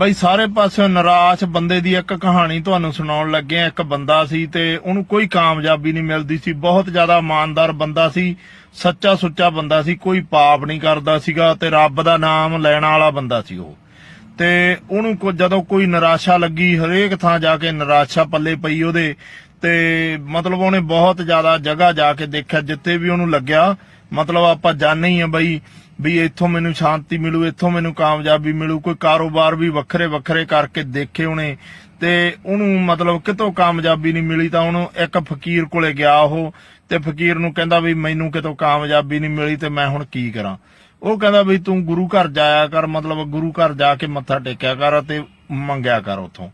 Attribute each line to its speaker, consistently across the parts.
Speaker 1: ਬਈ ਸਾਰੇ ਪਾਸੇ ਨਿਰਾਸ਼ ਬੰਦੇ ਦੀ ਇੱਕ ਕਹਾਣੀ ਤੁਹਾਨੂੰ ਸੁਣਾਉਣ ਲੱਗੇ ਆ ਇੱਕ ਬੰਦਾ ਸੀ ਤੇ ਉਹਨੂੰ ਕੋਈ ਕਾਮਯਾਬੀ ਨਹੀਂ ਮਿਲਦੀ ਸੀ। ਬਹੁਤ ਜ਼ਿਆਦਾ ਇਮਾਨਦਾਰ ਬੰਦਾ ਸੀ। ਸੱਚਾ ਸੁੱਚਾ ਬੰਦਾ ਸੀ। ਕੋਈ ਪਾਪ ਨਹੀਂ ਕਰਦਾ ਸੀਗਾ ਤੇ ਰੱਬ ਦਾ ਨਾਮ ਲੈਣ ਵਾਲਾ ਬੰਦਾ ਸੀ ਉਹ। ਤੇ ਉਹਨੂੰ ਕੋ ਜਦੋਂ ਕੋਈ ਨਿਰਾਸ਼ਾ ਲੱਗੀ, ਹਰੇਕ ਥਾਂ ਜਾ ਕੇ ਨਿਰਾਸ਼ਾ ਪੱਲੇ ਪਈ ਉਹਦੇ। ਤੇ ਮਤਲਬ ਉਹਨੇ ਬਹੁਤ ਜ਼ਿਆਦਾ ਜਗ੍ਹਾ ਜਾ ਕੇ ਦੇਖਿਆ, ਜਿੱਥੇ ਵੀ ਉਹਨੂੰ ਲੱਗਿਆ ਮਤਲਬ ਆਪਾਂ ਜਾਣੇ ਹੀ ਆ ਬਈ ਵੀ ਇੱਥੋਂ ਮੈਨੂੰ ਸ਼ਾਂਤੀ ਮਿਲੂ, ਇੱਥੋਂ ਮੈਨੂੰ ਕਾਮਯਾਬੀ ਮਿਲੂ, ਕੋਈ ਕਾਰੋਬਾਰ ਵੀ ਵੱਖਰੇ ਵੱਖਰੇ ਕਰਕੇ ਦੇਖੇ ਉਹਨੇ ਤੇ ਉਹਨੂੰ ਮਤਲਬ ਕਿਤੋਂ ਕਾਮਯਾਬੀ ਨਹੀਂ ਮਿਲੀ ਤਾਂ ਉਹਨੂੰ ਇੱਕ ਫਕੀਰ ਕੋਲੇ ਗਿਆ ਉਹ, ਤੇ ਫਕੀਰ ਨੂੰ ਕਹਿੰਦਾ ਵੀ ਮੈਨੂੰ ਕਿਤੋਂ ਕਾਮਯਾਬੀ ਨਹੀਂ ਮਿਲੀ ਤੇ ਮੈਂ ਹੁਣ ਕੀ ਕਰਾਂ। ਉਹ ਕਹਿੰਦਾ ਵੀ ਤੂੰ ਗੁਰੂ ਘਰ ਜਾਇਆ ਕਰ, ਮਤਲਬ ਗੁਰੂ ਘਰ ਜਾ ਕੇ ਮੱਥਾ ਟੇਕਿਆ ਕਰ ਤੇ ਮੰਗਿਆ ਕਰ ਉਥੋਂ।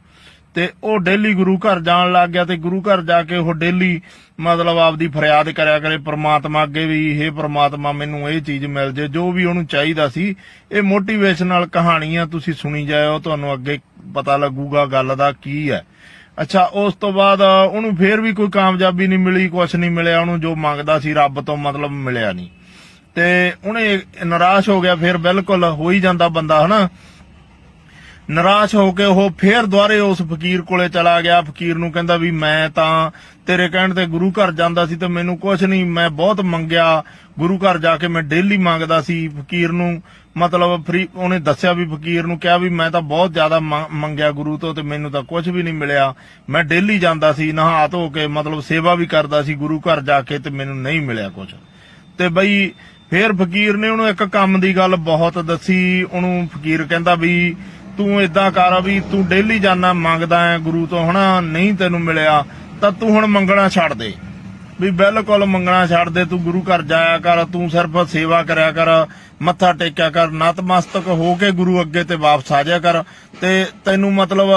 Speaker 1: ਤੇ ਉਹ ਡੇਲੀ ਗੁਰੂ ਘਰ ਜਾਣ ਲੱਗ ਗਿਆ ਤੇ ਗੁਰੂ ਘਰ ਜਾ ਕੇ ਉਹ ਡੇਲੀ ਮਤਲਬ ਆਪਦੀ ਫਰਿਆਦ ਕਰਿਆ ਕਰੇ, ਪ੍ਰਮਾਤਮਾ ਅੱਗੇ ਵੀ ਇਹ ਪ੍ਰਮਾਤਮਾ, ਮੈਨੂੰ ਇਹ ਚੀਜ਼ ਮਿਲ ਜੇ, ਜੋ ਵੀ ਉਹਨੂੰ ਚਾਹੀਦਾ ਸੀ, ਇਹ ਮੋਟੀਵੇਸ਼ਨਲ ਕਹਾਣੀਆਂ ਤੁਸੀਂ ਸੁਣੀ ਜਾਇਓ, ਤੁਹਾਨੂੰ ਅੱਗੇ ਪਤਾ ਲੱਗੂਗਾ ਗੱਲ ਦਾ ਕੀ ਹੈ। ਅੱਛਾ, ਉਸ ਤੋਂ ਬਾਅਦ ਉਹਨੂੰ ਫੇਰ ਵੀ ਕੋਈ ਕਾਮਯਾਬੀ ਨਹੀਂ ਮਿਲੀ, ਕੁਛ ਨਹੀਂ ਮਿਲਿਆ, ਉਹਨੂੰ ਜੋ ਮੰਗਦਾ ਸੀ ਰੱਬ ਤੋਂ ਮਤਲਬ ਮਿਲਿਆ ਨਹੀਂ। ਤੇ ਉਹਨੇ ਨਿਰਾਸ਼ ਹੋ ਗਿਆ, ਫਿਰ ਬਿਲਕੁਲ ਹੋ ਹੀ ਜਾਂਦਾ ਬੰਦਾ, ਹਨਾ? ਨਿਰਾਸ਼ ਹੋ ਕੇ ਉਹ ਫੇਰ ਦੁਬਾਰੇ ਉਸ ਫਕੀਰ ਕੋਲੇ ਚਲਾ ਗਿਆ। ਫਕੀਰ ਨੂੰ ਕਹਿੰਦਾ ਵੀ ਮੈਂ ਤਾਂ ਤੇਰੇ ਕਹਿਣ ਤੇ ਗੁਰੂ ਘਰ ਜਾਂਦਾ ਸੀ ਤੇ ਮੈਨੂੰ ਕੁਝ ਨਹੀਂ, ਮੈਂ ਬਹੁਤ ਮੰਗਿਆ। ਗੁਰੂ ਘਰ ਜਾ ਕੇ ਮੈਂ ਡੇਲੀ ਮੰਗਦਾ ਸੀ। ਫਕੀਰ ਨੂੰ ਮਤਲਬ ਫਰੀ ਉਹਨੇ ਦੱਸਿਆ ਵੀ ਫਕੀਰ ਨੂੰ ਕਿਹਾ ਵੀ ਮੈਂ ਤਾਂ ਬਹੁਤ ਜ਼ਿਆਦਾ ਮੰਗਿਆ ਗੁਰੂ ਤੋਂ ਤੇ ਮੈਨੂੰ ਤਾਂ ਕੁਝ ਵੀ ਨਹੀਂ ਮਿਲਿਆ। ਮੈਂ ਡੇਲੀ ਜਾਂਦਾ ਸੀ ਨਹਾ ਧੋ ਕੇ ਮਤਲਬ ਸੇਵਾ ਵੀ ਕਰਦਾ ਸੀ ਗੁਰੂ ਘਰ ਜਾ ਕੇ ਤੇ ਮੈਨੂੰ ਨਹੀਂ ਮਿਲਿਆ ਕੁਝ ਤੇ ਬਈ ਫੇਰ ਫਕੀਰ ਨੇ ਉਹਨੂੰ ਇੱਕ ਕੰਮ ਦੀ ਗੱਲ ਬਹੁਤ ਦੱਸੀ। ਉਹਨੂੰ ਫਕੀਰ ਕਹਿੰਦਾ ਵੀ ਤੂੰ ਇਦਾਂ ਕਰ ਵੀ ਤੂੰ ਡੇਲੀ ਜਾਣਾ ਮੰਗਦਾ ਹੈ ਗੁਰੂ ਤੋਂ ਹਨਾ? ਨਹੀਂ ਤੈਨੂੰ ਮਿਲਿਆ ਤਾਂ ਤੂੰ ਹੁਣ ਮੰਗਣਾ ਛੱਡ ਦੇ। ਵੀ ਬਿਲਕੁਲ ਮੰਗਣਾ ਛੱਡ ਦੇ ਤੂੰ ਗੁਰੂ ਘਰ ਜਾਇਆ ਕਰ ਤੂੰ ਸਿਰਫ ਸੇਵਾ ਕਰਿਆ ਕਰ ਮੱਥਾ ਟੇਕਿਆ ਕਰ ਨਤਮਸਤਕ ਹੋ ਕੇ ਗੁਰੂ ਅੱਗੇ ਤੇ ਵਾਪਸ ਆ ਜਾਇਆ ਕਰ। ਤੇ ਤੈਨੂੰ ਮਤਲਬ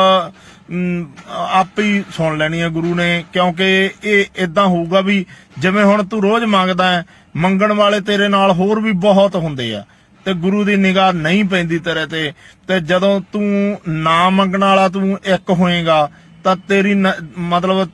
Speaker 1: ਅਮ, ਆਪੇ ਹੀ ਸੁਣ ਲੈਣੀ ਹੈ ਗੁਰੂ ਨੇ ਕਿਉਂਕਿ ਇਹ ਇਦਾਂ ਹੋਊਗਾ ਵੀ ਜਿਵੇਂ ਹੁਣ ਤੂੰ ਰੋਜ਼ ਮੰਗਦਾ ਹੈ ਮੰਗਣ ਵਾਲੇ ਤੇਰੇ ਨਾਲ ਹੋਰ ਵੀ ਬਹੁਤ ਹੁੰਦੇ ਆ। ਤੇ ਗੁਰੂ ਦੀ ਨਿਗਾਹ ਨਹੀਂ ਪੈਂਦੀ ਤੇਰੇ ਤੇ ਤੇ ਜਦੋਂ ਤੂੰ ਨਾ ਮੰਗਣ ਵਾਲਾ ਤੂੰ ਇੱਕ ਹੋਏਗਾ, ਤਾਂ ਤੇਰੀ ਮਤਲਬ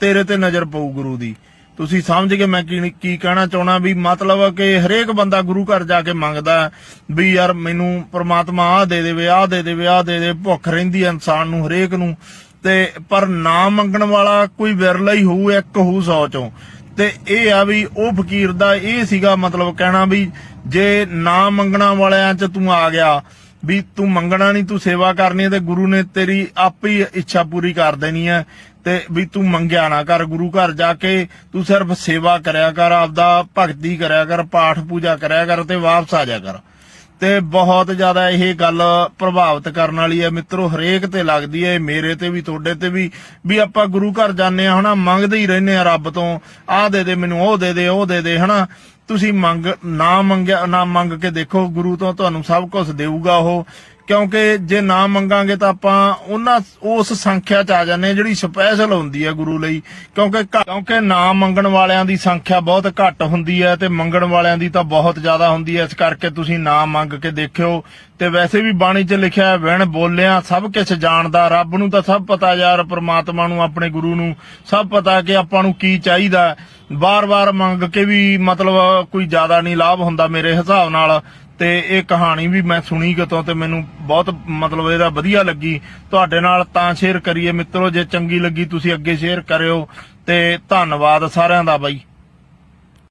Speaker 1: ਤੇਰੇ ਤੇ ਨਜ਼ਰ ਪਊ ਗੁਰੂ ਦੀ। ਤੁਸੀਂ ਸਮਝ ਗਏ ਮੈਂ ਕੀ ਕੀ ਕਹਿਣਾ ਚਾਹਣਾ ਵੀ ਮਤਲਬ ਕਿ ਹਰੇਕ ਬੰਦਾ ਗੁਰੂ ਘਰ ਜਾ ਕੇ ਮੰਗਦਾ ਹੈ ਵੀ ਯਾਰ ਮੈਨੂੰ ਪ੍ਰਮਾਤਮਾ ਆਹ ਦੇ ਦੇਵੇ, ਆਹ ਦੇ ਦੇਵੇ, ਆਹ ਦੇ ਦੇ, ਭੁੱਖ ਰਹਿੰਦੀ ਇਨਸਾਨ ਨੂੰ ਹਰੇਕ ਨੂੰ। ਤੇ ਪਰ ਨਾ ਮੰਗਣ ਵਾਲਾ ਕੋਈ ਵਿਰਲਾ ਹੀ ਹੋਊ, ਇੱਕ ਹੋਊ ਸੌ ਚੋਂ। ਤੇ ਇਹ ਆ ਵੀ ਉਹ ਫਕੀਰ ਦਾ ਇਹ ਸੀਗਾ ਮਤਲਬ ਕਹਿਣਾ ਵੀ ਜੇ ਨਾ ਮੰਗਣਾ ਵਾਲਿਆਂ 'ਚ ਤੂੰ ਆ ਗਿਆ, ਵੀ ਤੂੰ ਮੰਗਣਾ ਨਹੀਂ ਤੂੰ ਸੇਵਾ ਕਰਨੀ ਹੈ ਤੇ ਗੁਰੂ ਨੇ ਤੇਰੀ ਆਪੇ ਹੀ ਇੱਛਾ ਪੂਰੀ ਕਰ ਦੇਣੀ ਹੈ ਤੇ ਵੀ ਤੂੰ ਮੰਗਿਆ ਨਾ ਕਰ, ਗੁਰੂ ਘਰ ਜਾ ਕੇ ਤੂੰ ਸਿਰਫ ਸੇਵਾ ਕਰਿਆ ਕਰ, ਆਪਦਾ ਭਗਤੀ ਕਰਿਆ ਕਰ, ਪਾਠ ਪੂਜਾ ਕਰਿਆ ਕਰ ਤੇ ਵਾਪਸ ਆ ਜਾ ਕਰ। ਤੇ ਬਹੁਤ ਜ਼ਿਆਦਾ ਇਹ ਗੱਲ ਪ੍ਰਭਾਵਿਤ ਕਰਨ ਵਾਲੀ ਹੈ। ਮਿੱਤਰੋ, ਹਰੇਕ ਤੇ ਲੱਗਦੀ ਹੈ ਮੇਰੇ ਤੇ ਵੀ, ਤੁਹਾਡੇ ਤੇ ਵੀ ਵੀ ਆਪਾਂ ਗੁਰੂ ਘਰ ਜਾਂਦੇ ਆ ਹਨਾ, ਮੰਗਦੇ ਹੀ ਰਹਿੰਦੇ ਆ ਰੱਬ ਤੋਂ, ਆਹ ਦੇ ਦੇ ਮੈਨੂੰ, ਉਹ ਦੇ ਦੇ, ਉਹ ਦੇ ਦੇ, ਹਨਾ। ਤੁਸੀਂ ਮੰਗ, ਨਾ ਮੰਗਿਆ, ਨਾ ਮੰਗ ਕੇ ਦੇਖੋ, ਗੁਰੂ ਤੋਂ ਤੁਹਾਨੂੰ ਸਭ ਕੁਝ ਦੇਊਗਾ ਉਹ। ਕਿਉਂਕਿ ਜੇ ਨਾ ਮੰਗਾਂਗੇ ਤਾਂ ਆਪਾਂ ਉਹਨਾਂ ਉਸ ਸੰਖਿਆ ਚ ਆ ਜਾਂਦੇ ਹਾਂ ਜਿਹੜੀ ਸਪੈਸ਼ਲ ਹੁੰਦੀ ਹੈ ਗੁਰੂ ਲਈ। ਕਿਉਂਕਿ ਘ- ਕਿਉਂਕਿ ਨਾ ਮੰਗਣ ਵਾਲਿਆਂ ਦੀ ਸੰਖਿਆ ਬਹੁਤ ਘੱਟ ਹੁੰਦੀ ਹੈ ਤੇ ਮੰਗਣ ਵਾਲਿਆਂ ਦੀ ਤਾਂ ਬਹੁਤ ਜ਼ਿਆਦਾ ਹੁੰਦੀ ਹੈ। ਇਸ ਕਰਕੇ ਤੁਸੀਂ ਨਾ ਮੰਗ ਕੇ ਦੇਖਿਓ। ਤੇ ਵੈਸੇ ਵੀ ਬਾਣੀ 'ਚ ਲਿਖਿਆ ਹੈ ਵਿਣ ਬੋਲਿਆ ਸਭ ਕੁਝ ਜਾਣਦਾ, ਰੱਬ ਨੂੰ ਤਾਂ ਸਭ ਪਤਾ ਯਾਰ, ਪ੍ਰਮਾਤਮਾ ਨੂੰ, ਆਪਣੇ ਗੁਰੂ ਨੂੰ ਸਭ ਪਤਾ ਕਿ ਆਪਾਂ ਨੂੰ ਕੀ ਚਾਹੀਦਾ ਬਾਰ-ਬਾਰ ਮੰਗ ਕੇ ਵੀ ਮਤਲਬ ਕੋਈ ਜ਼ਿਆਦਾ ਨਹੀਂ ਲਾਭ ਹੁੰਦਾ ਮੇਰੇ ਹਿਸਾਬ ਨਾਲ। ਤੇ ਇਹ ਕਹਾਣੀ ਵੀ ਮੈਂ ਸੁਣੀ ਕਿਤੋਂ ਤੇ ਮੈਨੂੰ ਬਹੁਤ ਮਤਲਬ ਇਹਦਾ ਵਧੀਆ ਲੱਗੀ। ਤੁਹਾਡੇ ਨਾਲ ਤਾਂ ਸ਼ੇਅਰ ਕਰੀਏ ਮਿੱਤਰੋ, ਜੇ ਚੰਗੀ ਲੱਗੀ ਤੁਸੀਂ ਅੱਗੇ ਸ਼ੇਅਰ ਕਰਿਓ। ਤੇ ਧੰਨਵਾਦ ਸਾਰਿਆਂ ਦਾ ਬਾਈ।